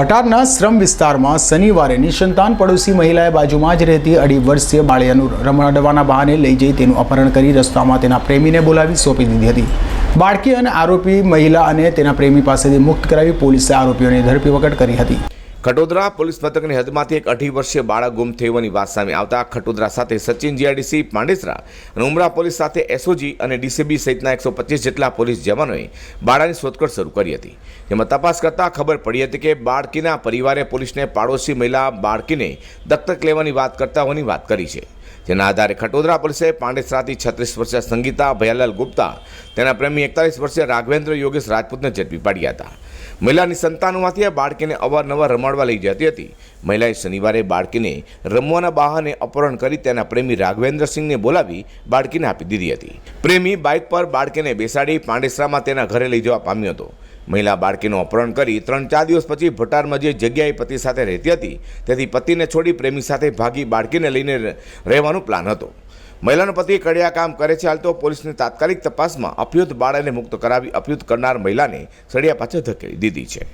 ભટારના શ્રમ વિસ્તારમાં શનિવારે નિસંતાન પડોશી મહિલાએ બાજુમાં જ રહેતી અઢી વર્ષીય બાળિયાનું રમાડવાના બહાને લઈ જઈ તેનું અપહરણ કરી રસ્તામાં તેના પ્રેમીને બોલાવી સોંપી દીધી હતી. બાળકી અને આરોપી મહિલા અને તેના પ્રેમી પાસેથી મુક્ત કરાવી પોલીસે આરોપીઓની ધરપકડ કરી હતી. ખટોદરા પોલીસ મથકની હદમાંથી એક અઢી વર્ષીય બાળક ગુમ થયોની વાત સામે આવતા ખટોદરા સાથે સચિન જીઆઈડીસી, પાંડેસરા અને ઉમરા પોલીસ સાથે એસઓજી અને ડીસીબી સહિતના એકસો પચીસ જેટલા પોલીસ જવાનોએ બાળાની શોધખોળ શરૂ કરી હતી. જેમાં તપાસ કરતાં ખબર પડી હતી કે બાળકીના પરિવારે પોલીસને પાડોશી મહિલા બાળકીને દત્તક લેવાની વાત કરતા હોવાની વાત કરી છે. જેના આધારે ખટોદરા પોલીસે પાંડેસરાથી છત્રીસ વર્ષીય સંગીતા ભયાલાલ ગુપ્તા તેના પ્રેમી એકતાલીસ વર્ષીય રાઘવેન્દ્ર યોગેશ રાજપૂતને ઝડપી પાડ્યા હતા. મહિલાની સંતાનોમાંથી આ બાળકીને અવારનવાર રમાડવા લઈ જતી હતી. મહિલાએ શનિવારે બાળકીને રમવાના બહાને અપહરણ કરી તેના પ્રેમી રાઘવેન્દ્રસિંહને બોલાવી બાળકીને આપી દીધી હતી. પ્રેમી બાઇક પર બાળકીને બેસાડી પાંડેસરામાં તેના ઘરે લઈ જવા પામ્યો હતો. મહિલા બાળકીનું અપહરણ કરી ત્રણ ચાર દિવસ પછી ભટારમાં જે જગ્યાએ પતિ સાથે રહેતી હતી. તેથી પતિને છોડી પ્રેમી સાથે ભાગી બાળકીને લઈને રહેવાનો પ્લાન હતો. મહિલાનો પતિ કડિયા કામ કરે છે, હાલ તો પોલીસની તાત્કાલિક તપાસમાં અપયુત બાળાને મુક્ત કરાવી અપયુત કરનાર મહિલાને સળિયા પાછળ ધકેલી દીધી છે.